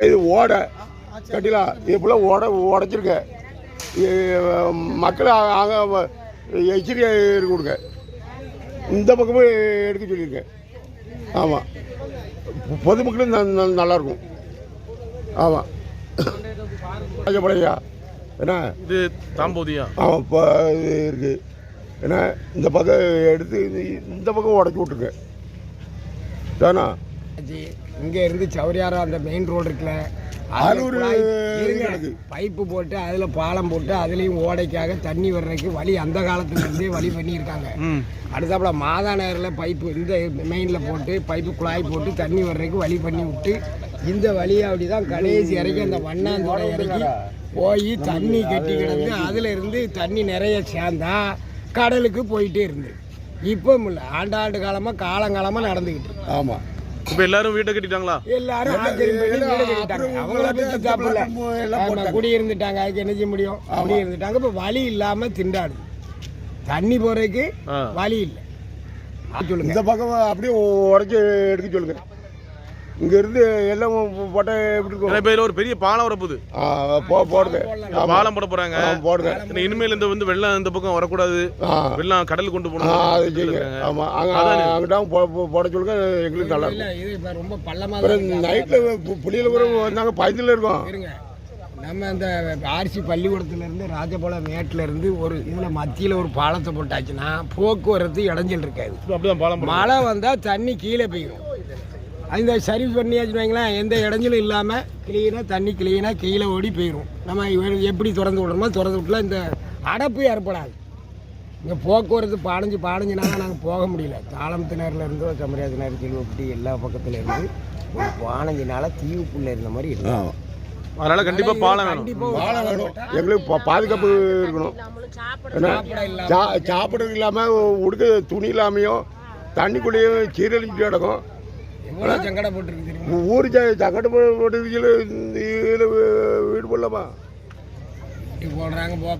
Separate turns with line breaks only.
இது ஓடை. கட்டிலா இது ஃபுல்லாக ஓட உடச்சிருக்க மக்களை அங்கே எச்சரிக்கை கொடுங்க இந்த பக்கமும் எடுக்க சொல்லியிருக்கேன். ஆமாம் பொதுமக்களும் ந- ந- நல்லாயிருக்கும் ஆமாம் ராஜபாளையா. என்ன?
இது தாம்போதியா.
ஆமாம் இப்போ இது இருக்குது ஏன்னா இந்த பக்கம் எடுத்து இந்த- இந்த பக்கம் உடச்சி விட்ருங்க தானா?
இங்க இருந்து சௌரியாரம் அந்த மெயின் ரோடு இருக்குல்ல.
கிடக்கு.
பைப்பு போட்டு அதுல பாலம் போட்டு அதுலயும் ஓடைக்காக தண்ணி வர்றதுக்கு வழி அந்த காலத்துல இருந்தே வழி பண்ணியிருக்காங்க அடுத்தாப்புல மாதா நகரில் பைப்பு இந்த மெயினில் போட்டு பைப்பு குழாய் போட்டு தண்ணி வர்றதுக்கு வழி பண்ணி விட்டு இந்த வழியை அப்படி தான் கடைசி இறக்கி அந்த வண்ணாந்தோட இறக்கி போய் தண்ணி கட்டி கிடந்து அதில் இருந்து தண்ணி நிறைய சேர்ந்தா கடலுக்கு போயிட்டே இருந்து இப்போ இல்லை ஆண்டாண்டு காலமாக காலங்காலமாக நடந்துக்கிட்டு.
ஆமாம்
இப்போ எல்லாரும் வீட்டை கட்டிட்டாங்களா?
எல்லாரும் குடியிருந்துட்டாங்க. அதுக்கு என்ன செய்ய முடியும்? குடியிருந்துட்டாங்க. இப்போ வழி இல்லாமல் திண்டாடுது தண்ணி போகிறதுக்கு
ஆ.
வழி இல்லை. சொல்லுங்க
இந்த பக்கம் அப்படியே உடச்சி எடுக்க சொல்லுங்க. இங்க இருந்து எல்லாம் போட்ட எப்படி இருக்கும்?
இப்போ ஒரு பெரிய பாலம் வரப்போகுது.
ஆ, போ- போடுங்க.
இந்த பாலம் போட போறாங்க.
ஆ, போடுங்க.
இனிமேல் இந்த வந்து வெள்ளம் இந்த பக்கம் வரக்கூடாது. வெள்ளம் கடல் கொண்டு போகணும்.
அது செய்யுங்க ஆமா. அங்க அங்கிட்ட போட சொல்லுங்க எங்களுக்கு நல்லா இருக்கும்.
ரொம்ப பள்ளமாக
நைட்ல புளியில கூட வந்தாங்க பயத்துல இருக்கோம்.
நம்ம இந்த ஆர்சி பள்ளிக்கூடத்துல இருந்து ராஜபாளையம் மேட்டில் இருந்து ஒரு இதில் மத்தியில் ஒரு பாலத்தை போட்டாச்சுன்னா போக்குவரத்து இடைஞ்சல் இருக்காது. மழை வந்தால் தண்ணி கீழே பெய்யும் இந்த சர்வீஸ் பண்ணியாச்சுன்னு வைங்களேன் எந்த இடைஞ்சலும் இல்லாமல் க்ளீனாக தண்ணி க்ளீனாக கீழே ஓடி போயிடும் நம்ம எப்படி திறந்து விடுறோமோ திறந்து விட்டுலாம் இந்த அடைப்பு ஏற்படாது. இங்கே போக்குவரத்து பாடைஞ்சு பாடைஞ்சினால நாங்கள் போக முடியல. தாளம்பத்தினர்ல இருந்து சமராஜனர் செல்வப்பட்டி எல்லா பக்கத்துல இருந்து ஒரு பானஞ்சினால தீவுக்குள்ள இருந்த மாதிரி இருக்கு.
ஆமா.
அதனால கண்டிப்பா பாலம் வேணும்.
வாழை வேணும். எங்களுக்கு பாதுகாப்பு இருக்கணும்.
சாப்பிட இல்லாம.
சா- சாப்பிடுறது இல்லாம உடுக்க துணி இல்லாமையும் தண்ணிக்குள்ளேயும் சீரழிஞ்சு கிடக்கும்.
எவ்வளவு சங்கடப்பட்டிருக்கு தெரியுமா?
ஊர் சங்கடம் போட்டு இதில் வீடு போடலாமா?
போடுறாங்க போ